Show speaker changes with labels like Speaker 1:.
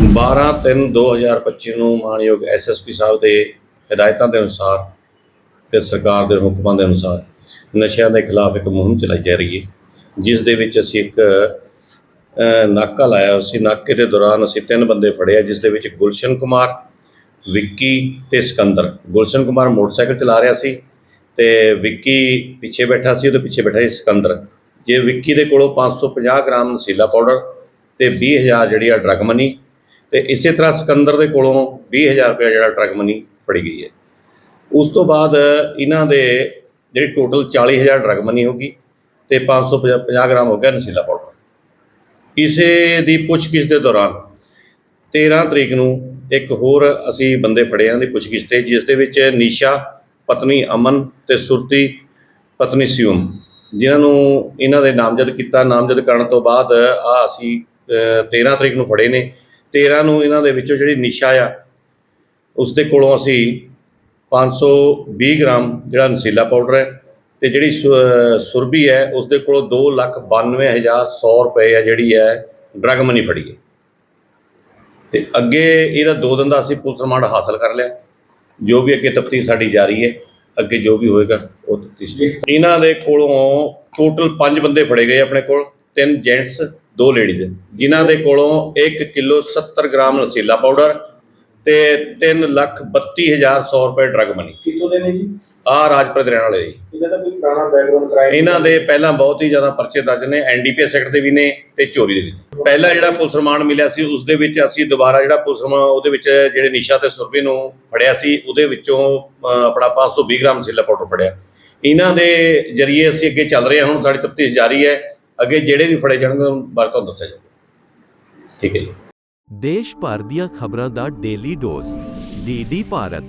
Speaker 1: 12/3/2025 ਨੂੰ ਮਾਨਯੋਗ ਐਸਐਸਪੀ ਸਾਹਿਬ ਦੇ ਹਦਾਇਤਾਂ ਦੇ ਅਨੁਸਾਰ ਤੇ ਸਰਕਾਰ ਦੇ ਹੁਕਮਾਂ ਦੇ ਅਨੁਸਾਰ ਨਸ਼ਿਆਂ ਦੇ ਖਿਲਾਫ ਇੱਕ ਮੁਹਿੰਮ ਚਲਾਈ ਜਾ ਰਹੀ ਹੈ, ਜਿਸ ਦੇ ਵਿੱਚ ਅਸੀਂ ਇੱਕ ਨਾਕਾ ਲਾਇਆ ਹੋਇਆ ਸੀ ਨਾਕੇ ਦੇ ਦੌਰਾਨ ਅਸੀਂ ਤਿੰਨ ਬੰਦੇ ਫੜੇ ਜਿਸ ਦੇ ਵਿੱਚ ਗੁਲਸ਼ਨ ਕੁਮਾਰ, ਵਿੱਕੀ ਤੇ ਸਿਕੰਦਰ। ਗੁਲਸ਼ਨ ਕੁਮਾਰ ਮੋਟਰਸਾਈਕਲ ਚਲਾ ਰਿਹਾ ਸੀ ਤੇ ਵਿੱਕੀ ਪਿੱਛੇ ਬੈਠਾ ਸੀ, ਉਹਦੇ ਪਿੱਛੇ ਬੈਠਾ ਸੀ ਸਿਕੰਦਰ। ਜੇ ਵਿੱਕੀ ਦੇ ਕੋਲੋਂ 550 ਗ੍ਰਾਮ ਨਸ਼ੀਲਾ ਪਾਊਡਰ ਤੇ 20000 ਜਿਹੜੀ ਆ ਡਰਗ ਮਨੀ ਤੇ ਇਸੇ ਤਰ੍ਹਾਂ ਸਿਕੰਦਰ ਦੇ ਕੋਲੋਂ 20000 ਰੁਪਏ ਜਿਹੜਾ ਡਰਗ ਮਨੀ ਫੜੀ ਗਈ ਹੈ। ਉਸ ਤੋਂ ਬਾਅਦ ਇਹਨਾਂ ਦੇ ਜਿਹੜੀ ਟੋਟਲ 40000 ਡਰਗ ਮਨੀ ਹੋਗੀ ਤੇ 550 ਗ੍ਰਾਮ ਹੋ ਗਿਆ ਨਸ਼ੀਲਾ ਪਾਊਡਰ ਇਸੇ ਦੀ ਪੁੱਛਗਿੱਛ ਦੇ ਦੌਰਾਨ 13 ਤਰੀਕ ਨੂੰ ਇੱਕ ਹੋਰ ਅਸੀਂ ਬੰਦੇ ਫੜੇ ਆਂ ਦੀ ਪੁੱਛਗਿੱਛ ਤੇ ਜਿਸ ਦੇ ਵਿੱਚ ਨੀਸ਼ਾ ਪਤਨੀ ਅਮਨ ਤੇ ਸੁਰਤੀ ਪਤਨੀ ਸਿਉਮ ਜਿਨ੍ਹਾਂ ਨੂੰ ਇਹਨਾਂ ਦੇ ਨਾਮਜ਼ਦ ਕੀਤਾ। ਨਾਮਜ਼ਦ ਕਰਨ ਤੋਂ ਬਾਅਦ ਆ ਅਸੀਂ ਅ, 13 ਤਰੀਕ ਨੂੰ ਫੜੇ ਨੇ। 13 ਨੂੰ ਇਹਨਾਂ ਦੇ ਵਿੱਚੋਂ ਜਿਹੜੀ ਨਿਸ਼ਾ ਆ ਉਸ ਦੇ ਕੋਲੋਂ ਅਸੀਂ 520 ਗ੍ਰਾਮ ਜਿਹੜਾ ਨਸ਼ੀਲਾ ਪਾਊਡਰ ਹੈ ਤੇ ਜਿਹੜੀ ਸੁ- ਅ, ਸੁਰਭੀ ਹੈ ਉਸ ਦੇ ਕੋਲੋਂ 292100 ਰੁਪਏ ਆ ਜਿਹੜੀ ਹੈ ਡਰਗ ਮਨੀ ਫੜੀ ਹੈ। ਤੇ ਅੱਗੇ ਇਹਦਾ ਦੋ ਦਿਨ ਦਾ ਅਸੀਂ ਪੁਲਿਸ ਰਿਮਾਂਡ ਹਾਸਲ ਕਰ ਲਿਆ। ਜੋ ਵੀ ਅੱਗੇ ਤਫਤੀਸ਼ ਸਾਡੀ ਜਾਰੀ ਹੈ ਅੱਗੇ ਜੋ ਵੀ ਹੋਏਗਾ ਉਹ ਤਫਤੀਸ਼ ਇਹਨਾਂ ਦੇ ਕੋਲੋਂ ਟੋਟਲ 5 ਬੰਦੇ ਫੜੇ ਗਏ ਆਪਣੇ ਕੋਲ ਤਿੰਨ ਜੈਂਟਸ ਦੋ ਲੇਡੀਜ਼ ਜਿਨ੍ਹਾਂ ਦੇ ਕੋਲੋਂ 1 ਕਿਲੋ 70 ਗ੍ਰਾਮ ਨਸ਼ੀਲਾ ਪਾਊਡਰ ਤੇ 3 ਲੱਖ 32100 ਰੁਪਏ ਡਰਗ ਮਨੀ
Speaker 2: ਕਿੱਥੋਂ ਦੇ ਨੇ ਜੀ?
Speaker 1: ਆ ਰਾਜਪੁਰ ਦੇ ਰਹਿਣ ਵਾਲੇ ਜੀ।
Speaker 2: ਇਹਨਾਂ ਦਾ ਕੋਈ ਪੁਰਾਣਾ ਬੈਕਗ੍ਰਾਉਂਡ ਕਰਾਇਆ
Speaker 1: ਇਹਨਾਂ ਦੇ ਪਹਿਲਾਂ ਬਹੁਤ ਹੀ ਜ਼ਿਆਦਾ ਪਰਚੇ ਦਰਜ ਨੇ ਐਨਡੀਪੀਐਸ ਐਕਟ ਦੇ ਵੀ ਨੇ ਤੇ ਚੋਰੀ ਦੇ ਵੀ ਪਹਿਲਾ ਜਿਹੜਾ ਪੁਲਿਸ ਰਿਮਾਂਡ ਮਿਲਿਆ ਸੀ ਉਸ ਦੇ ਵਿੱਚ ਅਸੀਂ ਦੁਬਾਰਾ ਜਿਹੜਾ ਪੁਲਿਸ ਰਿਮਾਂਡ ਉਹਦੇ ਵਿੱਚ ਜਿਹੜੇ ਨਿਸ਼ਾ ਤੇ ਸੁਰਭੀ ਨੂੰ ਫੜਿਆ ਸੀ ਉਹਦੇ ਵਿੱਚੋਂ ਆਪਣਾ 520 ਗ੍ਰਾਮ ਸਿੱਲਾ ਪਾਊਡਰ ਫੜਿਆ। ਇਹਨਾਂ ਦੇ ਜਰੀਏ ਅਸੀਂ ਅੱਗੇ ਚੱਲ ਰਹੇ ਹਾਂ ਹੁਣ ਸਾਡੀ ਤਫਤੀਸ਼ ਜਾਰੀ ਹੈ। ਅੱਗੇ ਜਿਹੜੇ ਵੀ ਫੜੇ ਜਾਣਗੇ, ਉਹਨਾਂ ਬਾਰੇ ਤੁਹਾਨੂੰ ਦੱਸਿਆ ਜਾਊਗਾ। ਠੀਕ ਹੈ ਜੀ।
Speaker 3: ਦੇਸ਼ ਭਰ ਦੀਆਂ ਖਬਰਾਂ ਦਾ ਡੇਲੀ ਡੋਜ਼ ਡੀਡੀ ਭਾਰਤ।